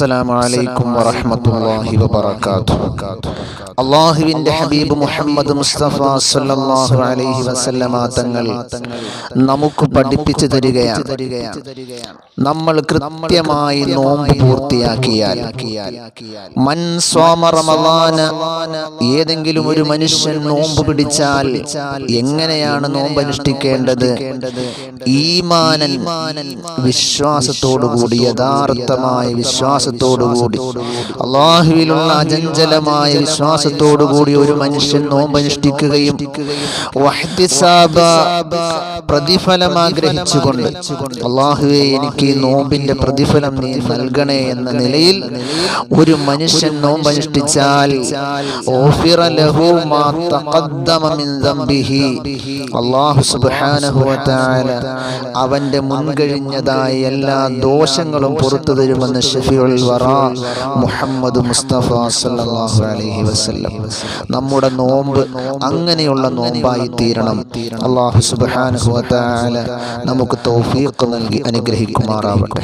അസ്സലാമു അലൈക്കും വറഹ്മത്തുള്ളാഹി വബറകാതുഹു. അള്ളാഹുവിന്റെ ഹബീബ് മുഹമ്മദ് മുസ്തഫ സല്ലല്ലാഹു അലൈഹി വസല്ലമ തങ്ങൾ നമുക്ക് പഠിപ്പിച്ചു തരികയാണ്. നമ്മൾ കൃത്യമായി നോമ്പ് പൂർത്തിയാക്കിയാൽ മൻ സ്വാമ റമളാന ഏതെങ്കിലും ഒരു മനുഷ്യൻ നോമ്പ് പിടിച്ചാൽ എങ്ങനെയാണ് നോമ്പ് അനുഷ്ഠിക്കേണ്ടത്? ഈമാനൻ വിശ്വാസത്തോടുകൂടി യഥാർത്ഥമായ വിശ്വാസത്തോടുകൂടി. അള്ളാഹുവിലുള്ള അചഞ്ചലമായ വിശ്വാസത്തോടുകൂടി ഒരു മനുഷ്യൻ നോമ്പനുഷ്ഠിക്കുകയും പ്രതിഫലം ആഗ്രഹിച്ചുകൊണ്ട് അള്ളാഹുവെ എനിക്ക് നോമ്പിന്റെ പ്രതിഫലം നീ നൽകണേ എന്ന നിലയിൽ ഒരു മനുഷ്യൻ നോമ്പനുഷ്ഠിച്ചാൽ തആല അവന്റെ മുൻകഴിഞ്ഞതായ എല്ലാ ദോഷങ്ങളും പുറത്തു തരുമെന്ന് ഷഫീഉൽ വറ മുഹമ്മദ് മുസ്തഫ സല്ലല്ലാഹു അലൈഹി വസല്ലം. നമ്മുടെ നോമ്പ് അങ്ങനെയുള്ള നോമ്പായി തീരണം. അല്ലാഹു സുബ്ഹാനഹു വ തആല നമുക്ക് തൗഫീഖ് നൽകി അനുഗ്രഹിക്കുമാറാവട്ടെ.